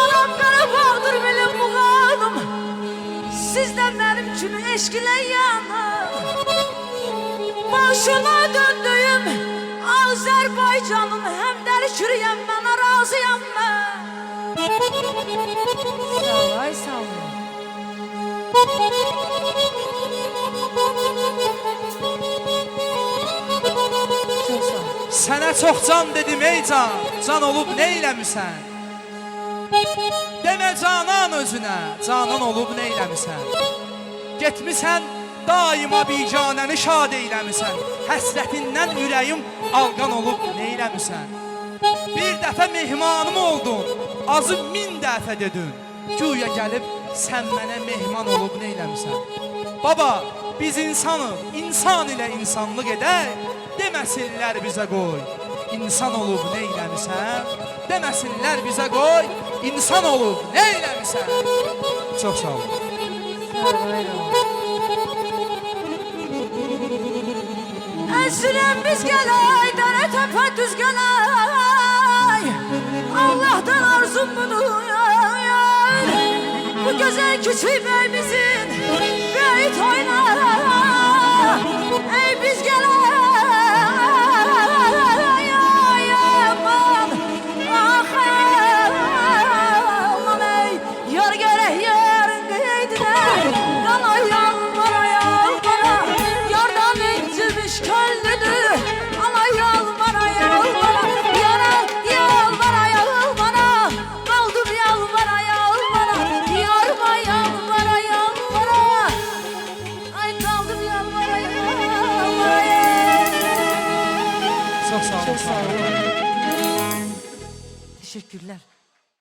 Anam qara bağdır belə buğanım Sizdən mənim kimi eşkilə yanım Başına döndüyüm Azərbaycanın Həm dəli çürüyəm mənə razıyam mən Sağ ol, ay sağ ol. Sənə çox can dedim ey can, can olub nə eləmisən? Demə canan özünə, canan olub nə eləmisən? Getmisən daima biganəni şad eyləmisən. Həsrətindən ürəyim alqan olub nə eləmisən? Bir dəfə mehmanım oldun, azı min dəfə dedin. Güya gəlib sən mənə mehman olub nə eləmisən? Baba, biz insanıq, insan ilə insanlıq edək. Deməsinlər bizə qoy, insan olub nə eləmisən? Deməsinlər bizə qoy, insan olub nə eləmisən? Çox sağ olun. Əzrəm biz gələk, dərə təpə düz gələk Allah'tan arzum budur Bu güzel küçük beyimizin Böyük Çox sağ olun. Teşekkürler.